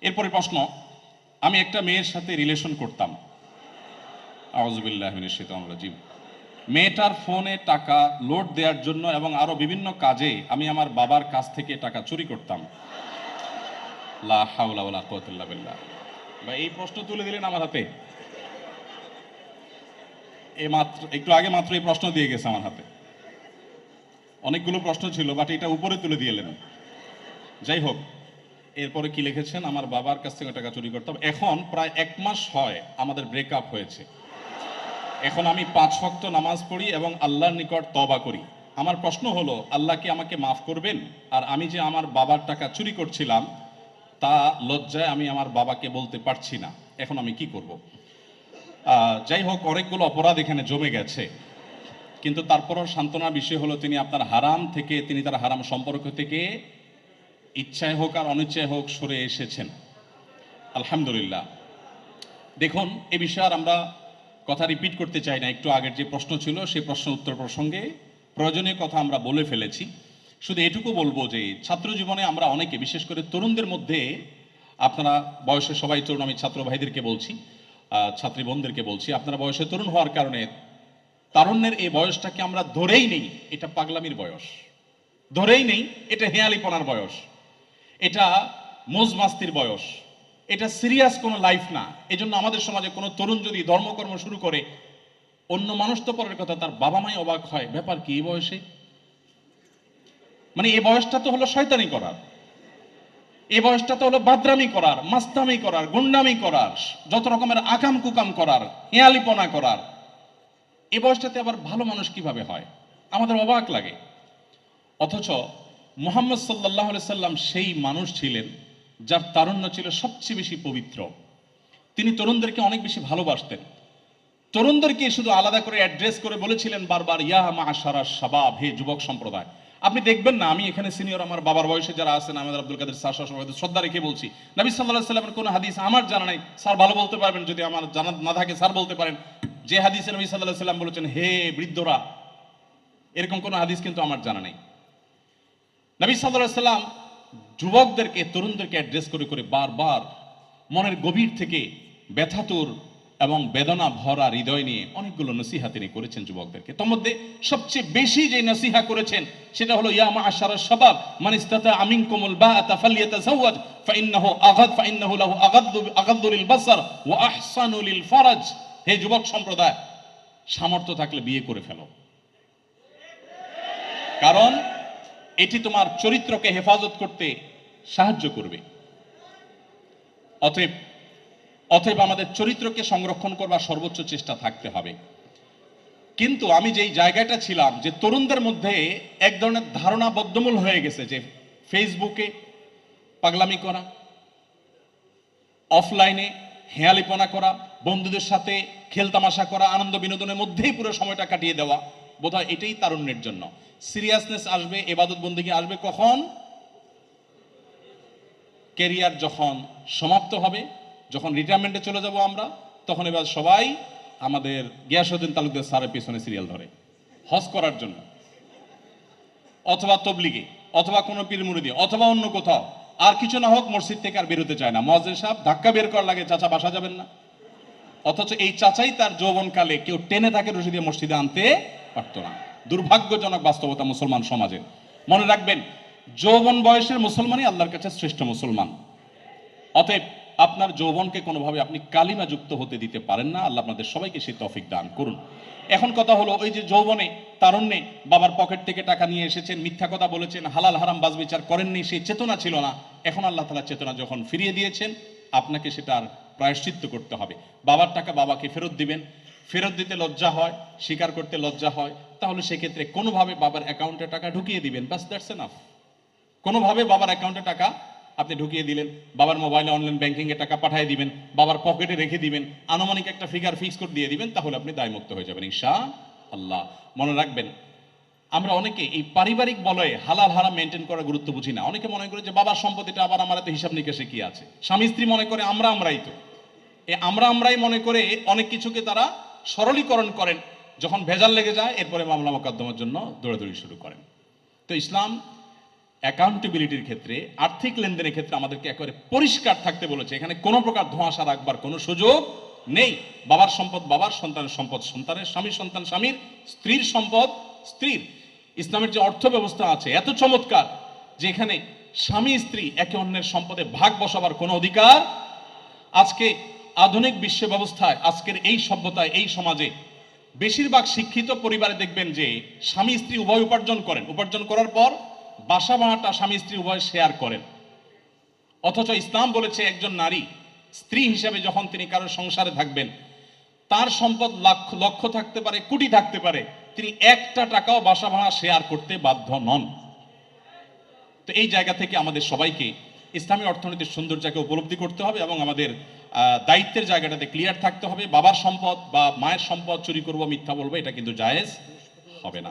এরপরে প্রশ্ন, আমি একটা মেয়ের সাথে রিলেশন করতাম। আউজুবিল্লাহ রাজিম। মেয়েটার ফোনে টাকা লোড দেওয়ার জন্য এবং আরও বিভিন্ন কাজে আমি আমার বাবার কাছ থেকে টাকা চুরি করতাম। লা হাওলা ওয়ালা কুওয়াতা বিল্লাহ। বা এই প্রশ্ন তুলে দিলেন আমার হাতে। মাত্র, একটু আগে মাত্র এই প্রশ্ন দিয়ে গেছে আমার হাতে। অনেকগুলো প্রশ্ন ছিল বাট এটা উপরে তুলে দিয়েলেন যাই হোক এরপরে কি লিখেছেন? আমার বাবার কাছ থেকে টাকা চুরি করতাম এখন প্রায় এক মাস হয় আমাদের ব্রেকআপ হয়েছে। এখন আমি পাঁচ ভক্ত নামাজ পড়ি এবং আল্লাহর নিকট তবা করি। আমার প্রশ্ন হলো, আল্লাহ কি আমাকে মাফ করবেন? আর আমি যে আমার বাবার টাকা চুরি করছিলাম, তা লজ্জায় আমি আমার বাবাকে বলতে পারছি না। এখন আমি কি করব? যাই হোক, অনেকগুলো অপরাধ এখানে জমে গেছে। কিন্তু তারপরও সান্ত্বনার বিষয় হলো, তিনি আপনার হারাম থেকে, তিনি তার হারাম সম্পর্ক থেকে ইচ্ছায় হোক আর অনিচ্ছায় হোক সরে এসেছেন। আলহামদুলিল্লাহ। দেখুন, এ বিষয়ে আর আমরা কথা রিপিট করতে চাই না। একটু আগের যে প্রশ্ন ছিল, সেই প্রশ্ন উত্তর প্রসঙ্গে প্রয়োজনীয় কথা আমরা বলে ফেলেছি। শুধু এটুকু বলব যে, ছাত্র জীবনে আমরা অনেকে, বিশেষ করে তরুণদের মধ্যে, আপনারা বয়সে সবাই তরুণ, আমি ছাত্র ভাইদেরকে বলছি ছাত্রী বোনদেরকে বলছি, আপনারা বয়সে তরুণ হওয়ার কারণে তারুণ্যের এই বয়সটাকে আমরা ধরেই নেই, এটা পাগলামির বয়স। ধরেই নেই, এটা হেয়ালিপনার বয়স। এটা মোজমাস্তির বয়স। এটা সিরিয়াস কোনো লাইফ না। এজন্য আমাদের সমাজে কোনো তরুণ যদি ধর্মকর্ম শুরু করে, অন্য মানুষ তো পরের কথা, তার বাবা মাই অবাক হয়, ব্যাপার কি, এই বয়সে? মানে এই বয়সটা তো হলো শয়তানি করার। এই বয়সটা তো হলো বাদরামি করার, মাস্তামি করার, গুন্ডামি করার, যত রকমের আকাম কুকাম করার, হেয়ালিপনা করার। এই বয়সটাতে আবার ভালো মানুষ কীভাবে হয়? আমাদের অবাক লাগে। অথচ মোহাম্মদ সাল্লাহ সাল্লাম সেই মানুষ ছিলেন যার তারুণ্য ছিল সবচেয়ে বেশি পবিত্র। তিনি তরুণদেরকে অনেক বেশি ভালোবাসতেন। তরুণদেরকে শুধু আলাদা করে অ্যাড্রেস করে বলেছিলেন বারবার, ইয়া মা আশারা শাবাব, হে যুবক সম্প্রদায়, আপনি দেখবেন না, আমি এখানে সিনিয়র, আমার বাবার বয়সে যারা আছেন, আমাদের আব্দুল কাদের স্যার শ্রদ্ধা রেখে বলছি, নবী সাল্লাহ সাল্লামের কোনো হাদিস আমার জানা নাই, স্যার ভালো বলতে পারবেন, যদি আমার জানা না থাকে, স্যার বলতে পারেন। যে হাদিসে নবী সাল্লাহ সাল্লাম বলেছেন, হে বৃদ্ধরা, এরকম কোনো হাদিস কিন্তু আমার জানা নেই। নবী সাল্লাহ সাল্লাম যুবকদেরকে, তরুণদেরকে অ্যাড্রেস করে করে বারবার মনের গভীর থেকে ব্যথাতুর এবং বেদনা ভরা হৃদয় নিয়ে অনেকগুলো নসিহা তিনি করেছেন যুবকদেরকে। তোর মধ্যে সবচেয়ে বেশি যে নসিহা করেছেন সেটা হলো, ইয়া মা আশারা শাবাব মান ইস্তাতা আমিনকুমুল বাআতা ফালইয়াতাযাওয়াজ ফাইন্নাহু আগাদ, ফাইন্নাহু লাহু বাসার হে যুবক সম্প্রদায়, সামর্থ্য থাকলে বিয়ে করে ফেলো। কারণ এটি তোমার চরিত্রকে হেফাজত করতে সাহায্য করবে। অতএব অতএব আমাদের চরিত্রকে সংরক্ষণ করবার সর্বোচ্চ চেষ্টা থাকতে হবে। কিন্তু আমি যেই জায়গাটা ছিলাম, যে তরুণদের মধ্যে এক ধরনের ধারণা বদ্ধমূল হয়ে গেছে যে ফেসবুকে পাগলামি করা, অফলাইনে হেয়ালিপনা করা, বন্ধুদের সাথে খেলতামাশা করা, আনন্দ বিনোদনের মধ্যেই পুরো সময়টা কাটিয়ে দেওয়া বোধহয় এটাই তারুণ্যের জন্য। সিরিয়াসনেস আসবে এবাদত বন্দিকে আসবে কখন? কেরিয়ার যখন সমাপ্ত হবে, যখন রিটায়ারমেন্টে চলে যাব আমরা, তখন এবার সবাই আমাদের গিয়াসুদ্দিন তালুকদার স্যারের পিছনে সিরিয়াল ধরে। হজ করার জন্য। অথবা তবলিগে, অথবা কোনো পীর মুরিদি অথবা অন্য কোথাও। আর কিছু না হোক, মসজিদ থেকে আর বেরোতে চায় না। মহাজের সাহেব ধাক্কা বের করার লাগে, চাচা বাসা যাবেন না। অথচ এই চাচাই তার যৌবনকালে কেউ টেনে তাকে রশি দিয়ে মসজিদে আনতে পারতো না। দুর্ভাগ্যজনক বাস্তবতা মুসলমান সমাজে। মনে রাখবেন, যৌবন বয়সের মুসলমানই আল্লাহর কাছে শ্রেষ্ঠ মুসলমান। অতএব আপনার যৌবনকে কোনোভাবে আপনি কালিমা যুক্ত হতে দিতে পারেন না। আল্লাহ আপনাদের সবাইকে সেই তফিক দান করুন। এখন কথা হলো, ওই যে যৌবনে, তারুণ্যে বাবার পকেট থেকে টাকা নিয়ে এসেছেন, মিথ্যা কথা বলেছেন, হালাল হারাম বাজ বিচার করেননি, সেই চেতনা ছিল না। এখন আল্লাহ তালা চেতনা যখন ফিরিয়ে দিয়েছেন, আপনাকে সেটার প্রায়শ্চিত্ত করতে হবে। বাবার টাকা বাবাকে ফেরত দিবেন ফেরত দিতে লজ্জা হয়, স্বীকার করতে লজ্জা হয়, তাহলে সেক্ষেত্রে কোনোভাবে বাবার অ্যাকাউন্টে টাকা ঢুকিয়ে দিবেন। বাস দ্যাটস এনাফ কোনোভাবে বাবার অ্যাকাউন্টে টাকা আপনি ঢুকিয়ে দিলেন, বাবার মোবাইলে অনলাইন ব্যাংকিং এ টাকা পাঠিয়ে দিবেন, বাবার পকেটে রেখে দিবেন, আনুমানিক একটা ফিগার ফিক্স করে দিয়ে দিবেন, তাহলে আপনি দায়মুক্ত হয়ে যাবেন ঈশা আল্লাহ মনে রাখবেন, আমরা অনেকে এই পারিবারিক বলয়ে হালাল হারাম মেনটেন করার গুরুত্ব বুঝি না। অনেকে মনে করে যে বাবার সম্পত্তিটা আবার আমার এত হিসাব নিকাশে কি আছে? স্বামী স্ত্রী মনে করে আমরা আমরাই তো। এ আমরা আমরাই মনে করে অনেক কিছুকে তারা সরলীকরণ করেন। যখন ভেজাল লেগে যায়, এরপরে মামলা মোকদ্দমার জন্য দৌড়াদৌড়ি শুরু করেন। তো ইসলাম অ্যাকাউন্টেবিলিটির ক্ষেত্রে, আর্থিক লেনদেনের ক্ষেত্রে আমাদেরকে একেবারে পরিষ্কার থাকতে বলেছে। এখানে কোনো প্রকার ধোঁয়াশা রাখবার কোনো সুযোগ নেই। বাবার সম্পদ বাবার, সন্তানের সম্পদ সন্তানের, স্বামীর সন্তান স্বামীর, স্ত্রীর সম্পদ স্ত্রীর। ইসলামের যে অর্থ ব্যবস্থা আছে, এত চমৎকার যে এখানে স্বামী স্ত্রী একে অন্যের সম্পদে ভাগ বসাবার কোনো অধিকার আজকে আধুনিক বিশ্ব ব্যবস্থায় আজকের এই সভ্যতায়, এই সমাজে বেশিরভাগ শিক্ষিত পরিবারে দেখবেন যে স্বামী, স্ত্রী উভয় উপার্জন করেন। উপার্জন করার পর বাসা ভাড়াটা স্বামী, স্ত্রী উভয় শেয়ার করেন। অথচ ইসলাম বলেছে একজন নারী স্ত্রী হিসেবে যখন তিনি কারোর সংসারে থাকবেন, তার সম্পদ লক্ষ লক্ষ থাকতে পারে, কোটি থাকতে পারে, তিনি একটা টাকাও বাসা ভাড়া শেয়ার করতে বাধ্য নন। তো এই জায়গা থেকে আমাদের সবাইকে ইসলামী অর্থনীতির সৌন্দর্যকে উপলব্ধি করতে হবে এবং আমাদের দায়িত্বের জায়গাটাতে ক্লিয়ার থাকতে হবে। বাবার সম্পদ বা মায়ের সম্পদ চুরি করব, মিথ্যা বলব, এটা কিন্তু জায়েজ হবে না।